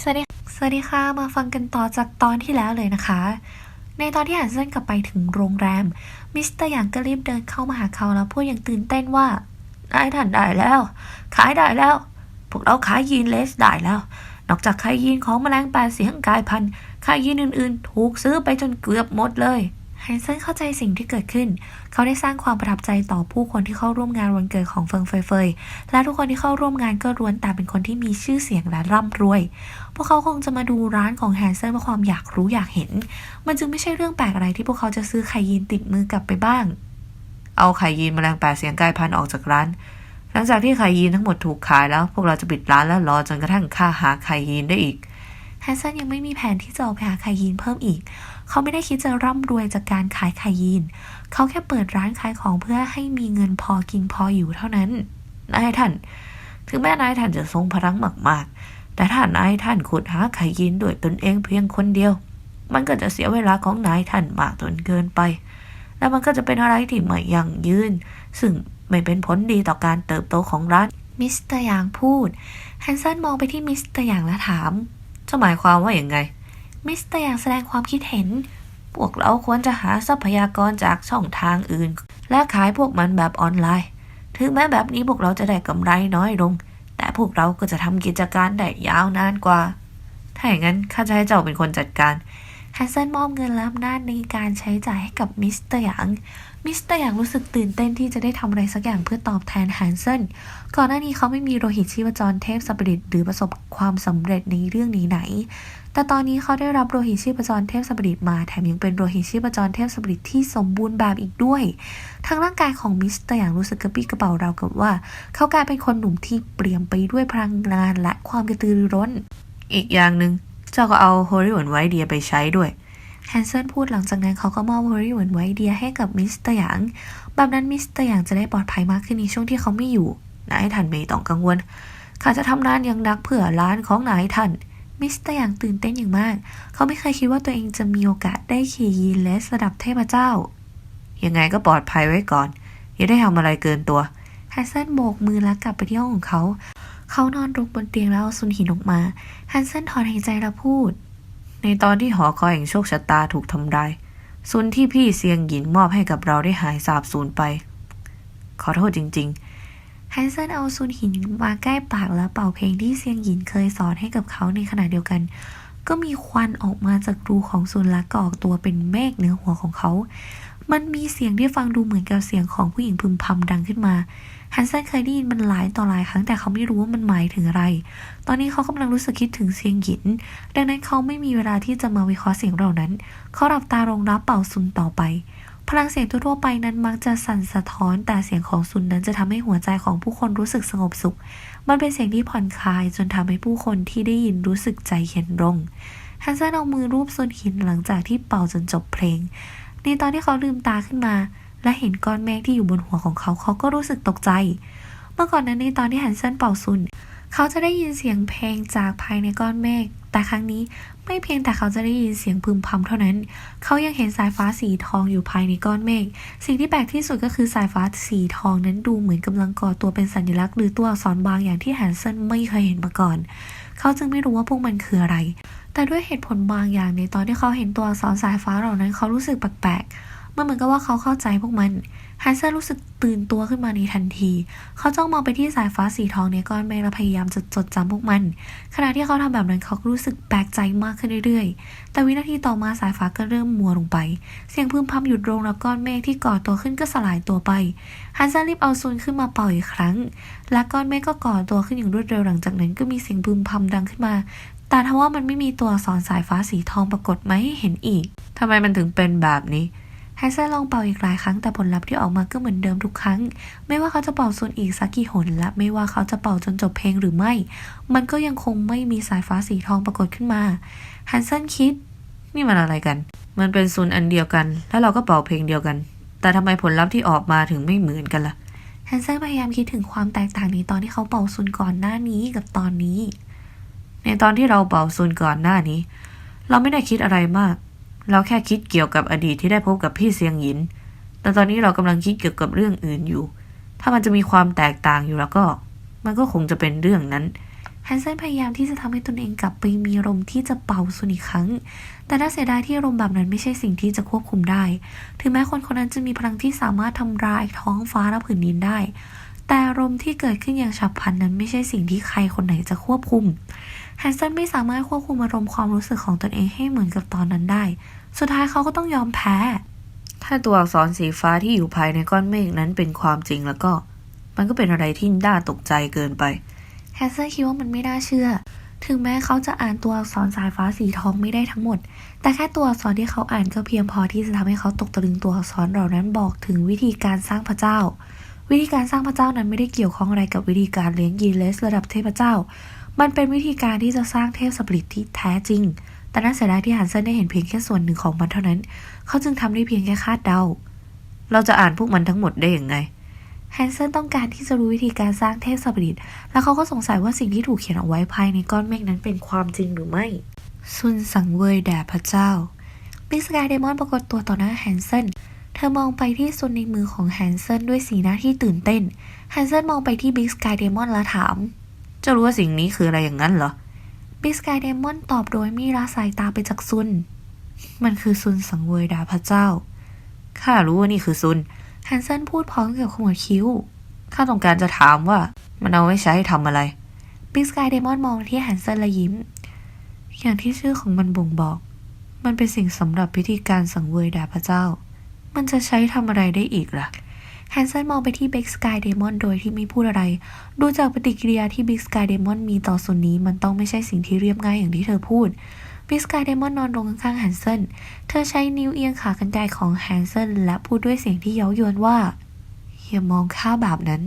สวัสดีสวัสดีค่ะ มาฟังกันต่อจากตอนที่แล้วเลยนะคะ ในตอนที่หันเซนกลับไปถึงโรงแรม มิสเตอร์หยางก็รีบเดินเข้ามาหาเขาแล้วพูดอย่างตื่นเต้นว่าได้ท่านได้แล้ว ขายได้แล้ว พวกเราขายยีนเลสได้แล้ว นอกจากขายยีนของแมลงแปดเสียงกายพันธุ์ขายยีนอื่นๆ ถูกซื้อไปจนเกือบหมดเลย ฮันเซนเข้าใจสิ่งที่เกิดขึ้น เขาได้สร้างความประทับใจต่อผู้คนที่เข้าร่วมงานวันเกิดของเฟิงเฟยเฟย และทุกคนที่เข้าร่วมงานก็ล้วนแต่เป็นคนที่มีชื่อเสียงและร่ำรวย พวกเขาคงจะมาดูร้านของแฮนเซนเพราะความอยากรู้อยากเห็น มันจึงไม่ใช่เรื่องแปลกอะไรที่พวกเขาจะซื้อไข่ยีนติดมือกลับไปบ้าง เอาไข่ยีนแมลงแปดเสียงกายพันธุ์ออกจากร้าน หลังจากที่ไข่ยีนทั้งหมดถูกขายแล้ว พวกเราจะปิดร้านแล้วรอจนกระทั่งค่าหาไข่ยีนได้อีกแฮนเซนยังไม่มีแผนที่จะออกไปหาไข่ยีนเพิ่มอีก เขาไม่ได้คิดจะร่ำรวยจากการขายไข่ยีน เขาแค่เปิดร้านขายของเพื่อให้มีเงินพอกินพออยู่เท่านั้น นายท่าน ถึงแม้นายท่านจะทรงพลังมากๆ แต่ถ้านายท่านขุดหาไข่ยีนด้วยตนเองเพียงคนเดียว มันก็จะเสียเวลาของนายท่านมากจนเกินไป และมันก็จะเป็นอะไรที่ไม่ยั่งยืน ซึ่งไม่เป็นผลดีต่อการเติบโตของร้านมิสเตอร์หยางพูดแฮนเซนมองไปที่มิสเตอร์หยางและถามจะหมายความว่าอย่างไง มิสเตอร์ยังแสดงความคิดเห็น พวกเราควรจะหาทรัพยากรจากช่องทางอื่น และขายพวกมันแบบออนไลน์ ถึงแม้แบบนี้พวกเราจะได้กำไรน้อยลง แต่พวกเราก็จะทำกิจการได้ยาวนานกว่า ถ้าอย่างนั้นข้าจะให้เจ้าเป็นคนจัดการ ฮนเซนมอบเงินและอำนาจในการใช้จ่ายให้กับมิสเตอร์หยาง มิสเตอร์หยางรู้สึกตื่นเต้นที่จะได้ทำอะไรสักอย่างเพื่อตอบแทนแฮนเซน ก่อนหน้านี้เขาไม่มีโลหิตชีพจรเทพสัปริตหรือประสบความสำเร็จในเรื่องนี้ไหน แต่ตอนนี้เขาได้รับโลหิตชีพจรเทพสัปริตมา แถมยังเป็นโลหิตชีพจรเทพสัปริตที่สมบูรณ์แบบอีกด้วย ทางร่างกายของมิสเตอร์หยางรู้สึกกระปี้กระเป๋าเรากับว่า เขากลายเป็นคนหนุ่มที่เปลี่ยมไปด้วยพลังงานและความกระตือรือร้น อีกอย่างหนึ่ง เจ้าก็เอาโฮลิวนไวเดียไปใช้ด้วยแฮนเซนพูดหลังจากนั้นเขาก็มอบเฮรี่เหมือนไวเดียให้กับมิสเตอร์หยางแบบนั้นมิสเตอร์หยางจะได้ปลอดภัยมากขึ้นในช่วงที่เขาไม่อยู่นายท่านไม่ต้องกังวลข้าจะทำงานอย่างนักเพื่อร้านของนายท่านมิสเตอร์หยางตื่นเต้นอย่างมาก เขาไม่เคยคิดว่าตัวเองจะมีโอกาสได้ขี่ยีนเลสระดับเทพเจ้า ยังไงก็ปลอดภัยไว้ก่อน อย่าได้ทำอะไรเกินตัวแฮนเซนโบกมือแล้วกลับไปที่ห้องของเขา เขานอนรกบนเตียงแล้วเอาซุนหินออกมาแฮนเซนถอนหายใจแล้วพูด ในตอนที่หอคอยแห่งโชคชะตาถูกทำลายส่วนที่พี่เซียงหยินมอบให้กับเราได้หายสาบสูญไป ขอโทษจริงแฮนเซนเอาซุนหินมาใกล้ปากแล้วเป่าเพลงที่เซียงหยินเคยสอนให้กับเขาในขณะเดียวกัน ก็มีควันออกมาจากรูของซุนและก็ออกตัวเป็นเมฆเหนือหัวของเขา มันมีเสียงที่ฟังดูเหมือนกับเสียงของผู้หญิงพึมพำดังขึ้นมา ฮันเซนเคยได้ยินมันหลายต่อหลายครั้งแต่เขาไม่รู้ว่ามันหมายถึงอะไร ตอนนี้เขากำลังรู้สึกคิดถึงเสียงหยิน ดังนั้นเขาไม่มีเวลาที่จะมาวิเคราะห์เสียงเหล่านั้น เขาหลับตาลงรับเป่าซุนต่อไป พลังเสียงทั่วไปนั้นมักจะสั่นสะท้อน แต่เสียงของซุนนั้นจะทำให้หัวใจของผู้คนรู้สึกสงบสุข มันเป็นเสียงที่ผ่อนคลาย จนทำให้ผู้คนที่ได้ยินรู้สึกใจเย็นลงฮันเซนเอามือรูปซุนหินหลังจากที่เป่าจนจบเพลง ในตอนที่เขาลืมตาขึ้นมา และเห็นก้อนเมฆที่อยู่บนหัวของเขาเขาก็รู้สึกตกใจ เมื่อก่อนนั้นในตอนที่ฮันเซนเป่าซุน เขาจะได้ยินเสียงเพลงจากภายในก้อนเมฆแต่ครั้งนี้ไม่เพียงแต่เขาจะได้ยินเสียงพึมพำเท่านั้น เขายังเห็นสายฟ้าสีทองอยู่ภายในก้อนเมฆ สิ่งที่แปลกที่สุดก็คือสายฟ้าสีทองนั้นดูเหมือนกำลังก่อตัวเป็นสัญลักษณ์หรือตัวอักษรบางอย่างที่ฮันเซนไม่เคยเห็นมาก่อน เขาจึงไม่รู้ว่าพวกมันคืออะไร แต่ด้วยเหตุผลบางอย่างในตอนที่เขาเห็นตัวอักษรสายฟ้าเหล่านั้นเขารู้สึกแปลกๆ มันเหมือนกับว่าเขาเข้าใจพวกมันฮันเซนรู้สึกตื่นตัวขึ้นมาในทันที เขาจ้องมองไปที่สายฟ้าสีทองในก้อนเมฆและพยายามจะจดจำพวกมัน ขณะที่เขาทำแบบนั้นเขาก็รู้สึกแปลกใจมากขึ้นเรื่อยๆ แต่วินาทีต่อมาสายฟ้าก็เริ่มมัวลงไป เสียงพึมพำหยุดลงแล้วก้อนเมฆที่ก่อตัวขึ้นก็สลายตัวไป ฮันเซนรีบเอาซุนขึ้นมาเป่าอีกครั้ง และก้อนเมฆก็ก่อตัวขึ้นอย่างรวดเร็วหลังจากนั้นก็มีเสียงพึมพำดังขึ้นมา แต่ทว่ามันไม่มีตัวอักษรสายฟ้าสีทองปรากฏมาให้เห็นอีก ทำไมมันถึงเป็นแบบนี้ไฮเซนลองเป่าอีกหลายครั้งแต่ผลลัพธ์ที่ออกมาก็เหมือนเดิมทุกครั้ง ไม่ว่าเขาจะเป่าซุนอีกสักกี่หน และไม่ว่าเขาจะเป่าจนจบเพลงหรือไม่ มันก็ยังคงไม่มีสายฟ้าสีทองปรากฏขึ้นมาฮันเซนคิด นี่มันอะไรกัน มันเป็นซุนอันเดียวกัน แล้วเราก็เป่าเพลงเดียวกัน แต่ทำไมผลลัพธ์ที่ออกมาถึงไม่เหมือนกันล่ะฮันเซนพยายามคิดถึงความแตกต่างในตอนที่เขาเป่าซุนก่อนหน้านี้กับตอนนี้ ในตอนที่เราเป่าซุนก่อนหน้านี้ เราไม่ได้คิดอะไรมาก เราแค่คิดเกี่ยวกับอดีตที่ได้พบกับพี่เซียงหยิน แต่ตอนนี้เรากำลังคิดเกี่ยวกับเรื่องอื่นอยู่ ถ้ามันจะมีความแตกต่างอยู่แล้วก็ มันก็คงจะเป็นเรื่องนั้นฮันเซนพยายามที่จะทำให้ตนเองกลับไปมีลมที่จะเป่าซุนอีกครั้ง แต่น่าเสียดายที่ลมแบบนั้นไม่ใช่สิ่งที่จะควบคุมได้ ถึงแม้คนคนนั้นจะมีพลังที่สามารถทำลายท้องฟ้าและผืนดินได้ แต่ลมที่เกิดขึ้นอย่างฉับพลันนั้นไม่ใช่สิ่งที่ใครคนไหนจะควบคุม ฮันเซนไม่สามารถควบคุมอารมณ์ความรู้สึกของตนเองให้เหมือนกับตอนนั้นได้ สุดท้ายเขาก็ต้องยอมแพ้ ถ้าตัวอักษรสีฟ้าที่อยู่ภายในก้อนเมฆนั้นเป็นความจริงแล้วก็ มันก็เป็นอะไรที่น่าตกใจเกินไปแฮนเซนคิดว่ามันไม่น่าเชื่อ ถึงแม้เขาจะอ่านตัวอักษรสายฟ้าสีทองไม่ได้ทั้งหมด แต่แค่ตัวอักษรที่เขาอ่านก็เพียงพอที่จะทำให้เขาตกตะลึงตัวอักษรเหล่านั้นบอกถึงวิธีการสร้างพระเจ้า วิธีการสร้างพระเจ้านั้นไม่ได้เกี่ยวข้องอะไรกับวิธีการเลี้ยงยีนเลสระดับเทพเจ้า มันเป็นวิธีการที่จะสร้างเทพสปริตที่แท้จริง แต่น่าเสียดายที่ฮันเซนได้เห็นเพียงแค่ส่วนหนึ่งของมันเท่านั้น เขาจึงทำได้เพียงแค่คาดเดา เราจะอ่านพวกมันทั้งหมดได้อย่างไงแฮนเซนต้องการที่จะรู้วิธีการสร้างเทพสปริต แล้วเขาก็สงสัยว่าสิ่งที่ถูกเขียนเอาไว้ภายในก้อนเมฆนั้นเป็นความจริงหรือไม่ ซุนสังเวยแด่พระเจ้าบิสกายเดมอนปรากฏตัวต่อหน้าแฮนเซนเธอมองไปที่ซุนในมือของแฮนเซนด้วยสีหน้าที่ตื่นเต้น แฮนเซนมองไปที่บิสกายเดมอนและถาม จ้ารู้ว่าสิ่งนี้คืออะไรอย่างนั้นเหรอบิสกายเดมอนตอบโดยม่ละสายตาไปจากซุน มันคือซุนสังเวยด่พระเจ้า ข้ารู้ว่านี่คือซุนแฮนเซนพูดพร้อมกับขมวดคิ้ว ข้าต้องการจะถามว่า มันเอาไว้ใช้ทำอะไร บิสกายเดมอนมองที่แฮนเซนและยิ้ม อย่างที่ชื่อของมันบ่งบอก มันเป็นสิ่งสำหรับพิธีการสังเวยด่พระเจ้า มันจะใช้ทำอะไรได้อีกล่ะ แฮนเซนมองไปที่บิ๊กสกายเดมอนโดยที่ไม่พูดอะไร ดูจากปฏิกิริยาที่บิ๊กสกายเดมอนมีต่อส่วนนี้มันต้องไม่ใช่สิ่งที่เรียบง่ายอย่างที่เธอพูดบิ๊กสกายเดมอนนอนลงข้างๆแฮนเซนเธอใช้นิ้วเอียงขากรรไกรของแฮนเซนและพูดด้วยเสียงที่เย้ายวนว่าอย่ามองข้าแบบนั้น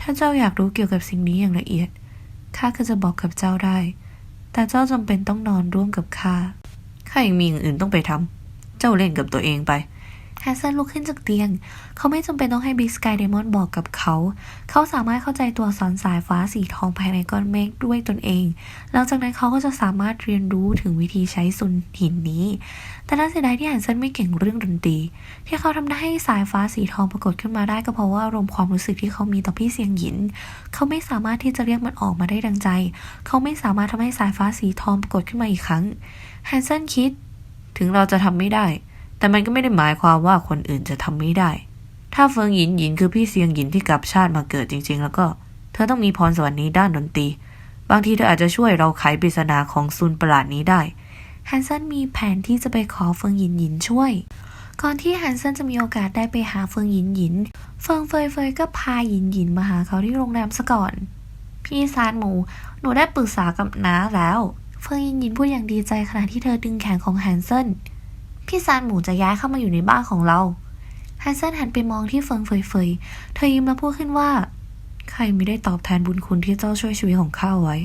ถ้าเจ้าอยากรู้เกี่ยวกับสิ่งนี้อย่างละเอียด ข้าก็จะบอกกับเจ้าได้ แต่เจ้าจำเป็นต้องนอนร่วมกับข้า ข้ายังมีอย่างอื่นต้องไปทำเจ้าเล่นกับตัวเองไป แฮนเซนลุกขึ้นจากเตียง เขาไม่จำเป็นต้องให้บิ๊กสกายเดมอนบอกกับเขา เขาสามารถเข้าใจตัวอักษรสายฟ้าสีทองภายในก้อนเมฆด้วยตนเอง หลังจากนั้นเขาก็จะสามารถเรียนรู้ถึงวิธีใช้ซุนหินนี้ แต่น่าเสียดายที่แฮนเซนไม่เก่งเรื่องดนตรี ที่เขาทำได้ให้สายฟ้าสีทองปรากฏขึ้นมาได้ก็เพราะว่าอารมณ์ความรู้สึกที่เขามีต่อพี่เสียงหยิน เขาไม่สามารถที่จะเรียกมันออกมาได้ดังใจ เขาไม่สามารถทำให้สายฟ้าสีทองปรากฏขึ้นมาอีกครั้ง แฮนเซนคิด ถึงเราจะทำไม่ได้ แต่มันก็ไม่ได้หมายความว่าคนอื่นจะทำไม่ได้ ถ้าเฟิงหยินหยินคือพี่เซียงหยินที่กลับชาติมาเกิดจริง ๆ แล้วก็ เธอต้องมีพรสวรรค์นี้ด้านดนตรี บางทีเธออาจจะช่วยเราไขปริศนาของซุนประหลาดนี้ได้ฮันเซนมีแผนที่จะไปขอเฟิงหยินหยินช่วย ก่อนที่ฮันเซนจะมีโอกาสได้ไปหาเฟิงหยินหยิน เฟิงเฟยเฟยก็พาหยินหยินมาหาเขาที่โรงแรมซะก่อน พี่ซานหมู หนูได้ปรึกษากับน้าแล้ว เฟิงหยินหยินพูดอย่างดีใจขณะที่เธอดึงแขนของฮันเซน พี่ซานหมูจะย้ายเข้ามาอยู่ในบ้านของเราฮันเซนหันไปมองที่เฟิงเฟยเฟยเธอยิ้มแล้วพูดขึ้นว่า ใครไม่ได้ตอบแทนบุญคุณที่เจ้าช่วยชีวิตของข้าไว้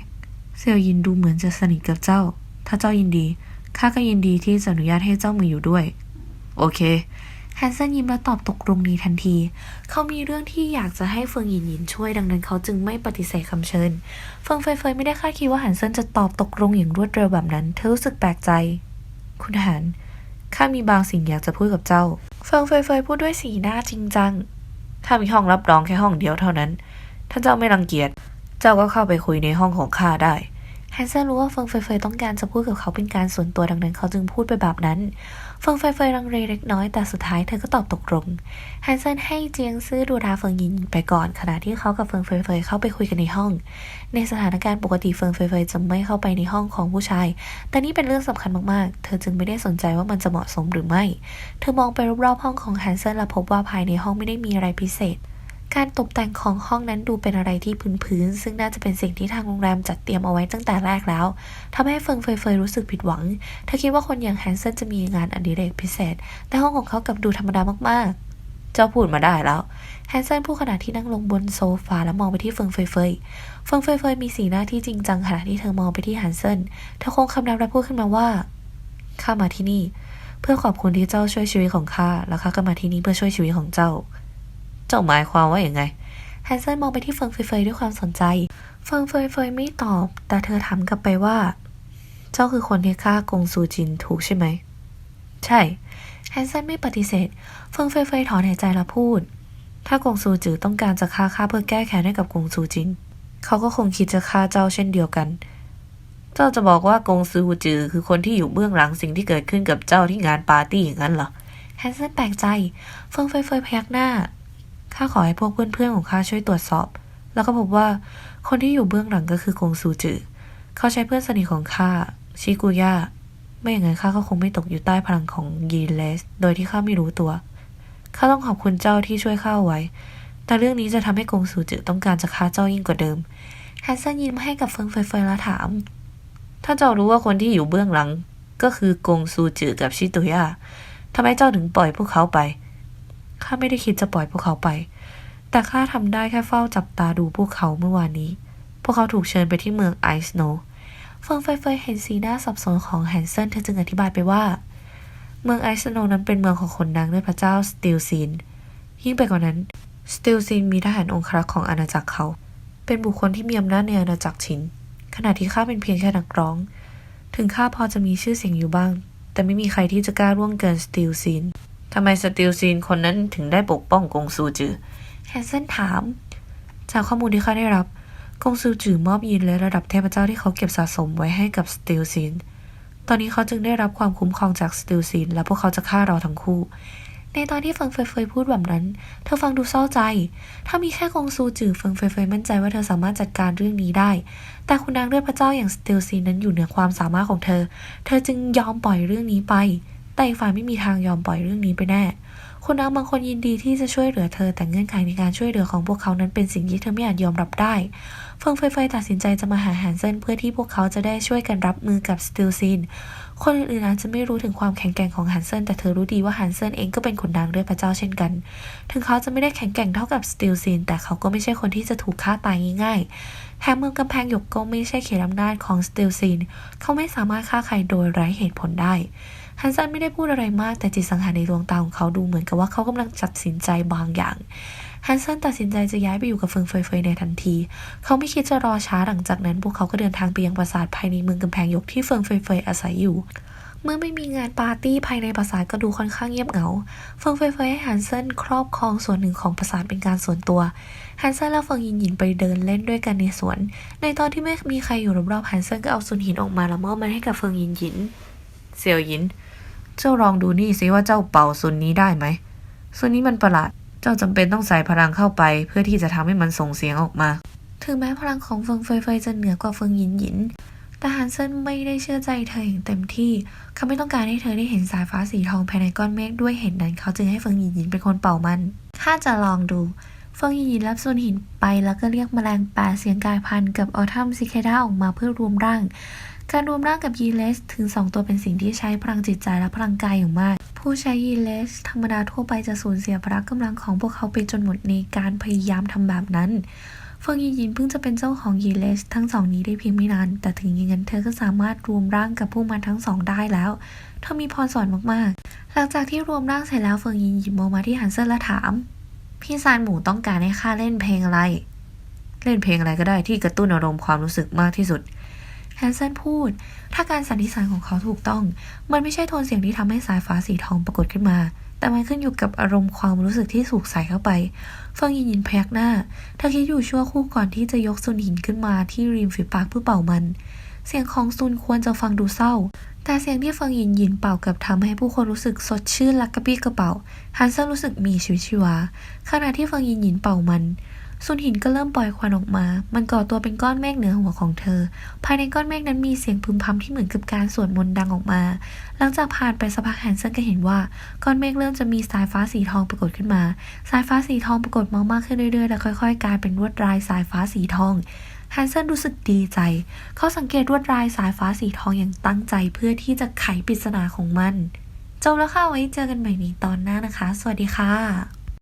เซียวยินดูเหมือนจะสนิทกับเจ้า ถ้าเจ้ายินดี ข้าก็ยินดีที่จะอนุญาตให้เจ้ามาอยู่ด้วย โอเคแฮนเซนยิ้มแล้วตอบตกลงนี้ทันที เขามีเรื่องที่อยากจะให้เฟิงหยินหยินช่วยดังนั้นเขาจึงไม่ปฏิเสธคำเชิญ เฟิงเฟยเฟยไม่ได้คาดคิดว่าฮันเซนจะตอบตกลงอย่างรวดเร็วแบบนั้น เธอรู้สึกแปลกใจ คุณหาน ข้ามีบางสิ่งอยากจะพูดกับเจ้า เฟิงเฟยเฟยพูดด้วยสีหน้าจริงจัง ถ้ามีห้องรับรองแค่ห้องเดียวเท่านั้น ถ้าเจ้าไม่รังเกียจ เจ้าก็เข้าไปคุยในห้องของข้าได้แฮนเซนรู้ว่าเฟิงเฟยเฟยต้องการจะพูดกับเขาเป็นการส่วนตัวดังนั้นเขาจึงพูดไปแบบนั้น เฟิงเฟเฟยรังเลเล็กน้อยแต่สุดท้ายเธอก็ตอบตกลงแฮนเซนให้เจียงซื้อดูดาเฟิงยินไปก่อนขณะที่เขากับเฟิงเฟเฟยเข้าไปคุยกันในห้อง ในสถานการณ์ปกติเฟิงเฟเฟยจะไม่เข้าไปในห้องของผู้ชาย แต่นี่เป็นเรื่องสำคัญมากๆ เธอจึงไม่ได้สนใจว่ามันจะเหมาะสมหรือไม่ เธอมองไปรอบๆห้องของแฮนเซนและพบว่าภายในห้องไม่ได้มีอะไรพิเศษ การตกแต่งของห้องนั้นดูเป็นอะไรที่พื้นๆซึ่งน่าจะเป็นสิ่งที่ทางโรงแรมจัดเตรียมเอาไว้ตั้งแต่แรกแล้วทำให้เฟิงเฟยเฟยรู้สึกผิดหวัง เธอคิดว่าคนอย่างแฮนเซนจะมีงานอดิเรกพิเศษ แต่ห้องของเขากลับดูธรรมดามากๆ เจ้าพูดมาได้แล้วแฮนเซนพูดขณะที่นั่งลงบนโซฟาและมองไปที่เฟิงเฟยเฟยเฟิงเฟยเฟยมีสีหน้าที่จริงจังขณะที่เธอมองไปที่แฮนเซนเธอคงคำนับและพูดขึ้นมาว่าข้ามาที่นี่ เพื่อขอบคุณที่เจ้าช่วยชีวิตของข้าแล้วข้าก็มาที่นี่เพื่อช่วยชีวิตของเจ้า เจ้าหมายความว่าอย่างไงแฮนเซนมองไปที่เฟิงเฟยด้วยความสนใจ เฟิงเฟยเฟยไม่ตอบ แต่เธอถามกลับไปว่า เจ้าคือคนที่ฆ่ากงซูจินถูกใช่ไหม ใช่แฮนเซนไม่ปฏิเสธ เฟิงเฟยเฟยถอนหายใจแล้วพูด ถ้ากงซูจือต้องการจะฆ่าข้าเพื่อแก้แค้นให้กับกงซูจินเขาก็คงคิดจะฆ่าเจ้าเช่นเดียวกัน เจ้าจะบอกว่ากงซือจือคือคนที่อยู่เบื้องหลังสิ่งที่เกิดขึ้นกับเจ้าที่งานปาร์ตี้อย่างนั้นเหรอแฮนเซนแปลกใจ เฟิงเฟยเฟยพยักหน้า ข้าขอให้พวกเพื่อนๆของข้าช่วยตรวจสอบ แล้วก็พบว่าคนที่อยู่เบื้องหลังก็คือกงซูจือ เขาใช้เพื่อนสนิทของข้าชิกุย่า ไม่อย่างนั้นข้าก็คงไม่ตกอยู่ใต้พลังของยีเลส โดยที่ข้าไม่รู้ตัว ข้าต้องขอบคุณเจ้าที่ช่วยข้าไว้ แต่เรื่องนี้จะทำให้กงซูจือต้องการจะฆ่าเจ้ายิ่งกว่าเดิมแฮนเซนยิ้มให้กับเฟิงเฟยเฟยแล้วถาม ถ้าเจ้ารู้ว่าคนที่อยู่เบื้องหลัง ก็คือกงซูจือกับชิโตย่าทำไมเจ้าถึงปล่อยพวกเขาไป ข้าไม่ได้คิดจะปล่อยพวกเขาไป แต่ข้าทำได้แค่เฝ้าจับตาดูพวกเขาเมื่อวานนี้ พวกเขาถูกเชิญไปที่เมืองไอซ์โนเฟิงเฟยเฟยเห็นสีหน้าสับสนของแฮนเซนเธอจึงอธิบายไปว่า เมืองไอซ์โนนั้นเป็นเมืองของคนดังด้วยพระเจ้าสติลซีนยิ่งไปกว่านั้นสติลซีนมีทหารองครักษ์ของอาณาจักรเขา เป็นบุคคลที่มีอำนาจในอาณาจักรชินขณะที่ข้าเป็นเพียงแค่นักร้อง ถึงข้าพอจะมีชื่อเสียงอยู่บ้าง แต่ไม่มีใครที่จะกล้าร่วงเกินสติลซีน ทำไมสติลซีนคนนั้นถึงได้ปกป้องกงซูจือแฮนเซนถาม จากข้อมูลที่เขาได้รับ กงซูจือมอบยินและระดับเทพเจ้าที่เขาเก็บสะสมไว้ให้กับสติลซินตอนนี้เขาจึงได้รับความคุ้มครองจากสติลซินและพวกเขาจะฆ่าเราทั้งคู่ ในตอนที่เฟิงเฟยเฟยพูดแบบนั้น เธอฟังดูเศร้าใจ ถ้ามีแค่กงซูจือเฟิงเฟยเฟยมั่นใจว่าเธอสามารถจัดการเรื่องนี้ได้ แต่คุณนางเลือดพระเจ้าอย่างสติลซินนั้นอยู่เหนือความสามารถของเธอ เธอจึงยอมปล่อยเรื่องนี้ไป แต่อีกฝ่ายไม่มีทางยอมปล่อยเรื่องนี้ไปแน่ คนนางบางคนยินดีที่จะช่วยเหลือเธอแต่เงื่อนไขในการช่วยเหลือของพวกเขานั้นเป็นสิ่งที่เธอไม่อาจยอมรับได้ เฟิงเฟยเฟยตัดสินใจจะมาหาแฮนเซนเพื่อที่พวกเขาจะได้ช่วยกันรับมือกับสติลซิน คนอื่นๆอาจจะไม่รู้ถึงความแข็งแกร่งของฮันเซนแต่เธอรู้ดีว่าฮันเซนเองก็เป็นขุนนางด้วยพระเจ้าเช่นกัน ถึงเขาจะไม่ได้แข็งแกร่งเท่ากับสติลซินแต่เขาก็ไม่ใช่คนที่จะถูกฆ่าตายง่ายๆแถมเมืองกำแพงหยกก็ไม่ใช่เขตอำนาจของสติลซิน เขาไม่สามารถฆ่าใครโดยไร้เหตุผลได้ ฮันเซนไม่ได้พูดอะไรมากแต่จิตสังหารในดวงตาของเขาดูเหมือนกับว่าเขากำลังตัดสินใจบางอย่างฮันเซนตัดสินใจจะย้ายไปอยู่กับเฟิงเฟยเฟยในทันที เขาไม่คิดจะรอช้าหลังจากนั้น พวกเขาก็เดินทางไปยังปราสาทภายในเมืองกำแพงยกที่เฟิงเฟยเฟยอาศัยอยู่ เมื่อไม่มีงานปาร์ตี้ภายในปราสาทก็ดูค่อนข้างเงียบเหงา เฟิงเฟยเฟยให้ฮันเซนครอบครองส่วนหนึ่งของปราสาทเป็นการส่วนตัว ฮันเซนและเฟิงยินหยินไปเดินเล่นด้วยกันในสวน ในตอนที่ไม่มีใครอยู่รอบๆฮันเซนก็เอาส่วนหินออกมาแล้วมอบมันให้กับเฟิงยินหยิน เซียวยิน เจ้าลองดูนี่สิว่าเจ้าเป่าซุนนี้ได้ไหมซุนนี้มันประหลาด เจ้าจำเป็นต้องใส่พลังเข้าไป เพื่อที่จะทำให้มันส่งเสียงออกมา ถึงแม้พลังของเฟิงเฟยเฟยจะเหนือกว่าเฟิงหยินหยิน แต่ฮันเซนไม่ได้เชื่อใจเธออย่างเต็มที่ เขาไม่ต้องการให้เธอได้เห็นสายฟ้าสีทองภายในก้อนเมฆด้วยเหตุนั้น เขาจึงให้เฟิงหยินหยินเป็นคนเป่ามัน ข้าจะลองดูเฟิงหยินหยินรับส่วนหินไปแล้วก็เรียกแมลงป่าเสียงกายพันธุ์กับออทัมซิเคด้าออกมาเพื่อรวมร่าง การรวมร่างกับยีเลสถึง 2 ตัวเป็นสิ่งที่ใช้พลังจิตใจและพลังกายอย่างมาก ผู้ใช้ยีเลสธรรมดาทั่วไปจะสูญเสียพละกำลังของพวกเขาไปจนหมดในการพยายามทำแบบนั้นเฟิงยินยินเพิ่งจะเป็นเจ้าของยีเลสทั้งสองนี้ได้เพียงไม่นาน แต่ถึงอย่างนั้นเธอก็สามารถรวมร่างกับผู้มันทั้งสองได้แล้ว เธอมีพรสวรรค์มากๆ หลังจากที่รวมร่างเสร็จแล้วเฟิงยินยินมองมาที่ฮันเซอร์และถาม พี่ซานหมูต้องการให้ข้าเล่นเพลงอะไร เล่นเพลงอะไรก็ได้ที่กระตุ้นอารมณ์ความรู้สึกมากที่สุด แฮนเซนพูด ถ้าการสันนิษฐานของเขาถูกต้อง มันไม่ใช่โทนเสียงที่ทำให้สายฟ้าสีทองปรากฏขึ้นมา แต่มันขึ้นอยู่กับอารมณ์ความรู้สึกที่ถูกใส่เข้าไป เฟิงยินยินพยักหน้า เธอคิดอยู่ชั่วครู่ก่อนที่จะยกซุนหินขึ้นมาที่ริมฝีปากเพื่อเป่ามัน เสียงของซุนควรจะฟังดูเศร้า แต่เสียงที่เฟิงยินยินเป่ากับทำให้ผู้คนรู้สึกสดชื่นและกระปี้กระเป๋า ฮันเซนรู้สึกมีชีวิตชีวา ขณะที่เฟิงยินยินเป่ามัน ซุนหินก็เริ่มปล่อยควันออกมา มันก่อตัวเป็นก้อนเมฆเหนือหัวของเธอ ภายในก้อนเมฆนั้นมีเสียงพึมพำที่เหมือนกับการสวดมนต์ดังออกมา หลังจากผ่านไปสักพักแฮนเซนก็เห็นว่าก้อนเมฆเริ่มจะมีสายฟ้าสีทองปรากฏขึ้นมา สายฟ้าสีทองปรากฏมากมากขึ้นเรื่อยๆ และค่อยๆ กลายเป็นลวดลายสายฟ้าสีทองแฮนเซนรู้สึกดีใจ เขาสังเกตลวดลายสายฟ้าสีทองอย่างตั้งใจเพื่อที่จะไขปริศนาของมันจบแล้วค่ะไว้เจอกันใหม่ในตอนหน้านะคะ สวัสดีค่ะ